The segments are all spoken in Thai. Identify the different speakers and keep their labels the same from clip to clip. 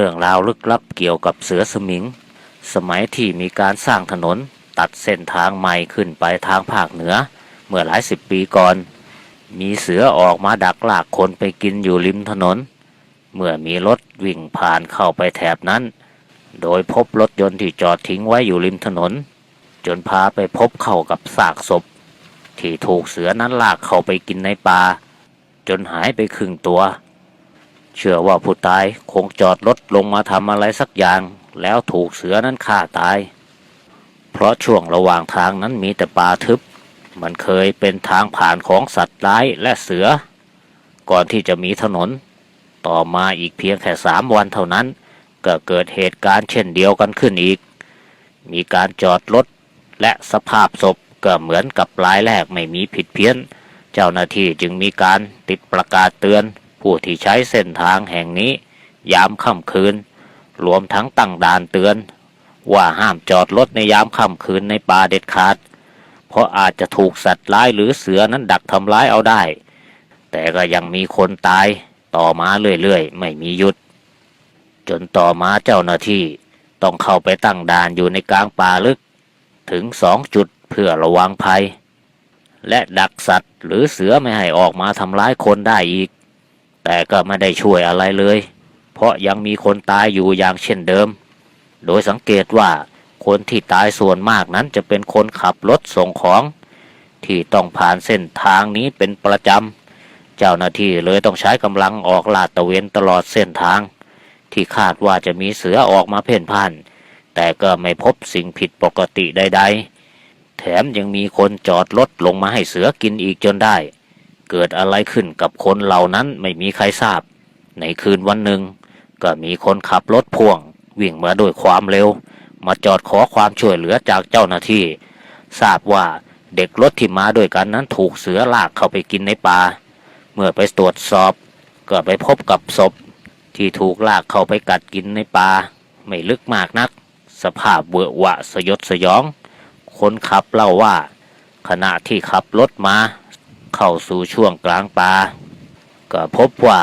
Speaker 1: เรื่องราวลึกลับเกี่ยวกับเสือสมิง สมัยที่มีการสร้างถนนตัดเส้นทางใหม่ขึ้นไปทางภาคเหนือ เมื่อหลายสิบปีก่อน มีเสือออกมาดักลากคนไปกินอยู่ริมถนน เมื่อมีรถวิ่งผ่านเข้าไปแถบนั้น โดยพบรถยนต์ที่จอดทิ้งไว้อยู่ริมถนน จนพาไปพบเข้ากับซากศพ ที่ถูกเสือนั้นลากเข้าไปกินในป่าจนหายไปครึ่งตัว เชื่อว่าผู้ตายคงจอดรถลงมาทำอะไรสักอย่าง แล้วถูกเสือนั้นฆ่าตาย เพราะช่วงระหว่างทางนั้นมีแต่ป่าทึบ มันเคยเป็นทางผ่านของสัตว์ร้ายและเสือ ก่อนที่จะมีถนน ต่อมาอีกเพียงแค่สามวันเท่านั้น ก็เกิดเหตุการณ์เช่นเดียวกันขึ้นอีก มีการจอดรถและสภาพศพก็เหมือนกับรายแรกไม่มีผิดเพี้ยน เจ้าหน้าที่จึงมีการติดประกาศเตือน ผู้ที่ใช้เส้นทางแห่งนี้ ยามค่ำคืน รวมทั้งตั้งด่านเตือน ว่าห้ามจอดรถในยามค่ำคืนในป่าเด็ดขาด เพราะอาจจะถูกสัตว์ร้ายหรือเสือนั้นดักทำร้ายเอาได้ แต่ก็ยังมีคนตายต่อมาเรื่อยๆ ไม่มีหยุด จนต่อมาเจ้าหน้าที่ต้องเข้าไปตั้งด่านอยู่ในกลางป่าลึก ถึงสองจุดเพื่อระวังภัย และดักสัตว์หรือเสือไม่ให้ออกมาทำร้ายคนได้อีก แต่ก็ไม่ได้ช่วยอะไรเลย เพราะยังมีคนตายอยู่อย่างเช่นเดิม โดยสังเกตว่าคนที่ตายส่วนมากนั้นจะเป็นคนขับรถส่งของ ที่ต้องผ่านเส้นทางนี้เป็นประจำ เจ้าหน้าที่เลยต้องใช้กำลังออกลาดตระเวนตลอดเส้นทาง ที่คาดว่าจะมีเสือออกมาเพ่นพ่าน แต่ก็ไม่พบสิ่งผิดปกติใด ๆ แถมยังมีคนจอดรถลงมาให้เสือกินอีกจนได้ เกิดอะไรขึ้นกับคนเหล่านั้นไม่มีใครทราบ ในคืนวันหนึ่ง ก็มีคนขับรถพ่วง วิ่งมาด้วยความเร็ว มาจอดขอความช่วยเหลือจากเจ้าหน้าที่ ทราบว่าเด็กรถที่มาด้วยกันนั้นถูกเสือลากเข้าไปกินในป่าเมื่อไปตรวจสอบ ก็ไปพบกับศพ ที่ถูกลากเข้าไปกัดกินในป่าไม่ลึกมากนัก สภาพเวอะหวะสยดสยอง คนขับเล่าว่า ขณะที่ขับรถมา เข้าสู่ช่วงกลางป่าก็พบว่า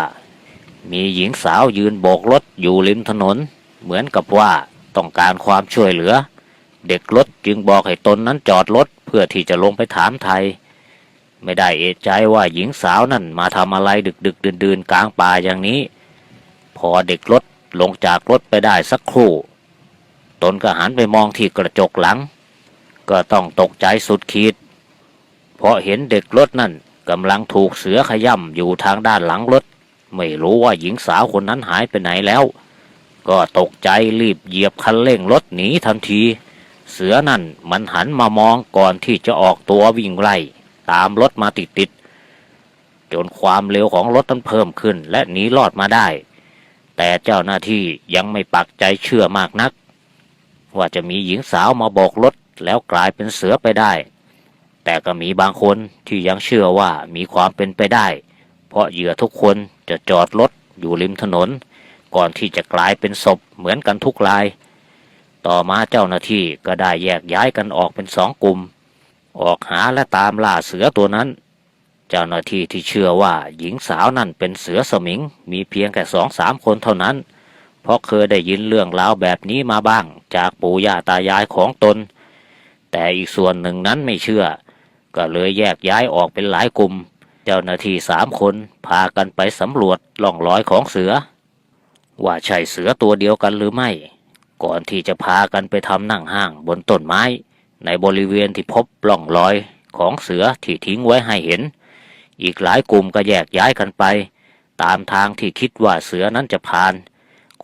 Speaker 1: มีหญิงสาวยืนโบกรถอยู่ริมถนน เหมือนกับว่าต้องการความช่วยเหลือ เด็กรถจึงบอกให้ตนนั้นจอดรถเพื่อที่จะลงไปถามไทย ไม่ได้เอะใจว่าหญิงสาวนั่นมาทำอะไรดึกดึกดื่นดื่นๆกลางป่าอย่างนี้ พอเด็กรถลงจากรถไปได้สักครู่ ตนก็หันไปมองที่กระจกหลัง ก็ต้องตกใจสุดขีด เพราะเห็นเด็กรถนั่นกำลังถูกเสือขย่ำอยู่ทางด้านหลังรถ ไม่รู้ว่าหญิงสาวคนนั้นหายไปไหนแล้ว ก็ตกใจรีบเหยียบคันเร่งรถหนีทันที เสือนั่นมันหันมามองก่อนที่จะออกตัววิ่งไล่ตามรถมาติดติดๆจนความเร็วของรถนั้นเพิ่มขึ้น และหนีรอดมาได้ แต่เจ้าหน้าที่ยังไม่ปักใจเชื่อมากนัก ว่าจะมีหญิงสาวมาบอกรถแล้วกลายเป็นเสือไปได้ แต่ก็มีบางคนที่ยังเชื่อว่ามีความเป็นไปได้ เพราะเหยื่อทุกคนจะจอดรถอยู่ริมถนน ก่อนที่จะกลายเป็นศพเหมือนกันทุกราย ต่อมาเจ้าหน้าที่ก็ได้แยกย้ายกันออกเป็นสองกลุ่ม ออกหาและตามล่าเสือตัวนั้น เจ้าหน้าที่ที่เชื่อว่าหญิงสาวนั่นเป็นเสือสมิง มีเพียงแค่สองสามคนเท่านั้น เพราะเคยได้ยินเรื่องราวแบบนี้มาบ้าง จากปู่ย่าตายายของตน แต่อีกส่วนหนึ่งนั้นไม่เชื่อ ก็เลยแยกย้ายออกเป็นหลายกลุ่ม เจ้าหน้าที่สามคนพากันไปสำรวจล่องรอยของเสือ ว่าใช่เสือตัวเดียวกันหรือไม่ ก่อนที่จะพากันไปทำนั่งห้างบนต้นไม้ ในบริเวณที่พบร่องรอยของเสือที่ทิ้งไว้ให้เห็น อีกหลายกลุ่มก็แยกย้ายกันไป ตามทางที่คิดว่าเสือนั้นจะผ่าน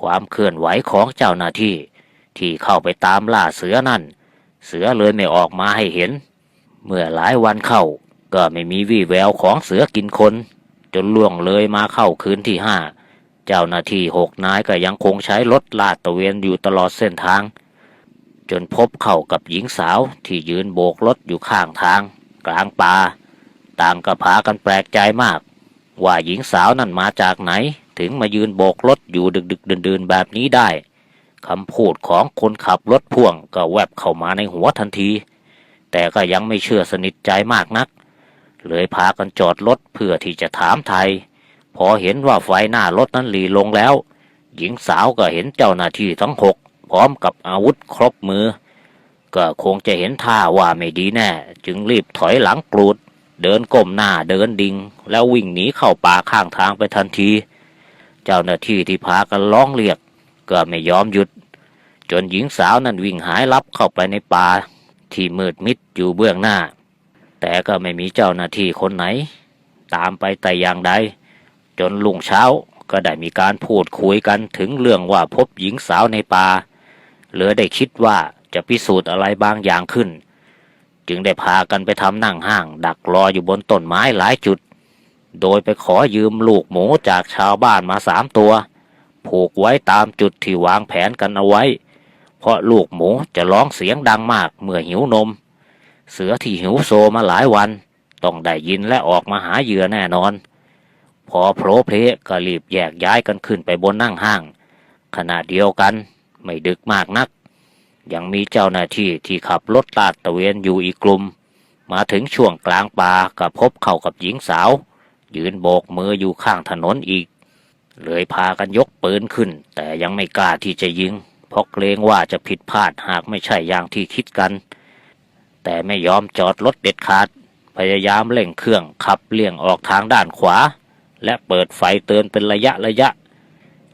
Speaker 1: ความเคลื่อนไหวของเจ้าหน้าที่ ที่เข้าไปตามล่าเสือนั่น เสือเลยไม่ออกมาให้เห็น เมื่อหลายวันเข้า ก็ไม่มีวี่แววของเสือกินคน จนล่วงเลยมาเข้าคืนที่ห้าเจ้าหน้าที่หกนายก็ยังคงใช้รถลาดตระเวนอยู่ตลอดเส้นทาง จนพบเข้ากับหญิงสาวที่ยืนโบกรถอยู่ข้างทาง กลางป่าต่างก็พากันแปลกใจมาก ว่าหญิงสาวนั่นมาจากไหน ถึงมายืนโบกรถอยู่ดึกดึกดื่นๆแบบนี้ได้คำพูดของคนขับรถพ่วงก็แวบเข้ามาในหัวทันที แต่ก็ยังไม่เชื่อสนิทใจมากนัก เลยพากันจอดรถเพื่อที่จะถามไทย พอเห็นว่าไฟหน้ารถนั้นหลีลงแล้ว หญิงสาวก็เห็นเจ้าหน้าที่ทั้งหกพร้อมกับอาวุธครบมือ ก็คงจะเห็นท่าว่าไม่ดีแน่ จึงรีบถอยหลังกรูด เดินก้มหน้าเดินดิง แล้ววิ่งหนีเข้าป่าข้างทางไปทันที เจ้าหน้าที่ที่พากันร้องเรียก ก็ไม่ยอมหยุด จนหญิงสาวนั้นวิ่งหายลับเข้าไปในป่า ที่มืดมิดอยู่เบื้องหน้า แต่ก็ไม่มีเจ้าหน้าที่คนไหน ตามไปแต่อย่างใด จนลุงเช้าก็ได้มีการพูดคุยกันถึงเรื่องว่าพบหญิงสาวในป่าเหลยได้คิดว่าจะพิสูจน์อะไรบางอย่างขึ้น จึงได้พากันไปทำนั่งห้าง ดักรออยู่บนต้นไม้หลายจุด โดยไปขอยืมลูกหมูจากชาวบ้านมาสามตัว ผูกไว้ตามจุดที่วางแผนกันเอาไว้ เพราะลูกหมูจะร้องเสียงดังมากเมื่อหิวนม เสือที่หิวโซมาหลายวัน ต้องได้ยินและออกมาหาเหยื่อแน่นอน พอโผล่เพลก็รีบแยกย้ายกันขึ้นไปบนนั่งห้าง ขณะเดียวกันไม่ดึกมากนัก ยังมีเจ้าหน้าที่ที่ขับรถลาดตระเวนอยู่อีกกลุ่ม มาถึงช่วงกลางป่าก็พบเข้ากับหญิงสาว ยืนโบกมืออยู่ข้างถนนอีก เลยพากันยกปืนขึ้น แต่ยังไม่กล้าที่จะยิง เพราะเกรงว่าจะผิดพลาดหากไม่ใช่อย่างที่คิดกัน แต่ไม่ยอมจอดรถเด็ดขาด พยายามเร่งเครื่องขับเลี่ยงออกทางด้านขวา และเปิดไฟเตือนเป็นระยะระยะ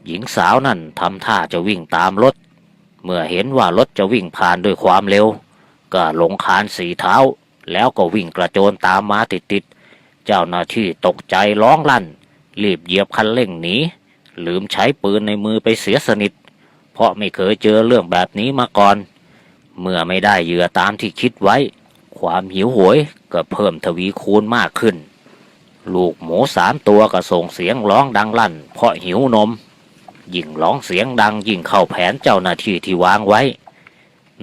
Speaker 1: หญิงสาวนั่นทำท่าจะวิ่งตามรถ เมื่อเห็นว่ารถจะวิ่งผ่านด้วยความเร็ว ก็ลงคานสีเท้า แล้วก็วิ่งกระโจนตามมาติดๆเจ้าหน้าที่ตกใจร้องลั่น รีบเหยียบคันเร่งหนีลืมใช้ปืนในมือไปเสียสนิท เพราะไม่เคยเจอเรื่องแบบนี้มาก่อน เมื่อไม่ได้เหยื่อตามที่คิดไว้ ความหิวโหวยก็เพิ่มทวีคูณมากขึ้น ลูกหมูสามตัวก็ส่งเสียงร้องดังลั่น เพราะหิวนม ยิ่งร้องเสียงดังยิ่งเข้าแผนเจ้าหน้าที่ที่วางไว้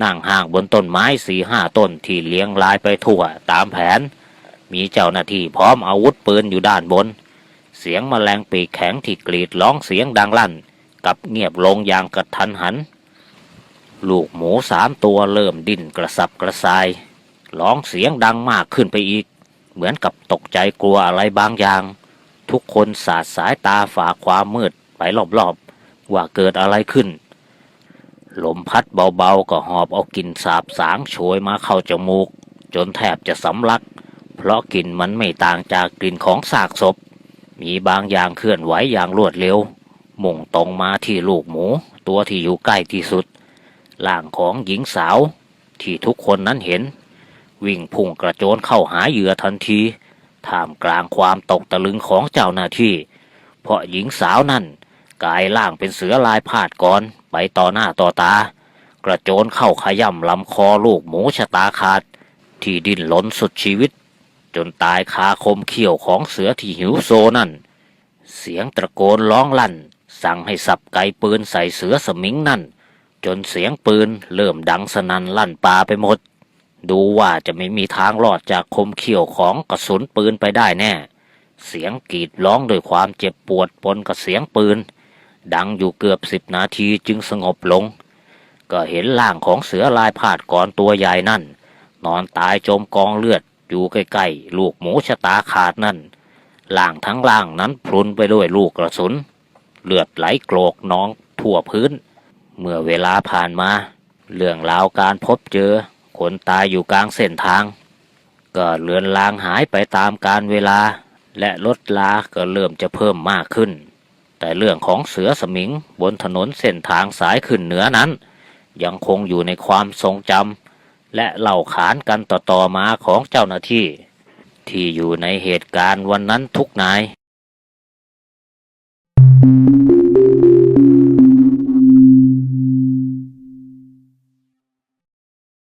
Speaker 1: นั่งห่างบนต้นไม้สี่ห้าต้นที่เลี้ยงลายไปทั่วตามแผน มีเจ้าหน้าที่พร้อมอาวุธปืนอยู่ด้านบน เสียงแมลงปีกแข็งที่กรีดร้องเสียงดังลั่น กับเงียบลงอย่างกระทันหัน ลูกหมูสามตัวเริ่มดิ้นกระสับกระส่ายร้องเสียงดังมากขึ้นไปอีก เหมือนกับตกใจกลัวอะไรบางอย่าง ทุกคนสาดสายตาฝ่าความมืดไปรอบๆ ว่าเกิดอะไรขึ้น ลมพัดเบาๆ ก็หอบเอากลิ่นสาบสางโชยมาเข้าจมูก จนแทบจะสำลัก เพราะกลิ่นมันไม่ต่างจากกลิ่นของซากศพ มีบางอย่างเคลื่อนไหวอย่างรวดเร็ว มุ่งตรงมาที่ลูกหมู ตัวที่อยู่ใกล้ที่สุดร่างของหญิงสาว ที่ทุกคนนั้นเห็น วิ่งพุ่งกระโจนเข้าหาเหยื่อทันทีท่ามกลางความตกตะลึงของเจ้าหน้าที่ เพราะหญิงสาวนั่นกลายร่างเป็นเสือลายพาดก่อนไปต่อหน้าต่อตา กระโจนเข้าขย่ำลำคอลูกหมูชะตาขาด ที่ดิ้นหลนสุดชีวิต จนตายคาคมเขี้ยวของเสือที่หิวโซนั่น เสียงตะโกนร้องลั่น สั่งให้สับไกปืนใส่เสือสมิงนั่น จนเสียงปืนเริ่มดังสนั่นลั่นป่าไปหมด ดูว่าจะไม่มีทางรอดจากคมเขี้ยวของกระสุนปืนไปได้แน่ เสียงกรีดร้องด้วยความเจ็บปวดปนกับเสียงปืน ดังอยู่เกือบสิบนาทีจึงสงบลง ก็เห็นร่างของเสือลายพาดก่อนตัวใหญ่นั่น นอนตายจมกองเลือดอยู่ใกล้ๆลูกหมูชะตาขาดนั่นล่างทั้งล่างนั้นพรุนไปด้วยลูกกระสุน เลือดไหลโกรกน้องทั่วพื้น เมื่อเวลาผ่านมา เรื่องราวการพบเจอ คนตายอยู่กลางเส้นทาง ก็เลือนลางหายไปตามการเวลา และลดลาก็เริ่มจะเพิ่มมากขึ้น แต่เรื่องของเสือสมิงบนถนนเส้นทางสายขึ้นเหนือนั้น ยังคงอยู่ในความทรงจำและเล่าขานกันต่อๆมาของเจ้าหน้าที่ ที่อยู่ในเหตุการณ์วันนั้นทุกนาย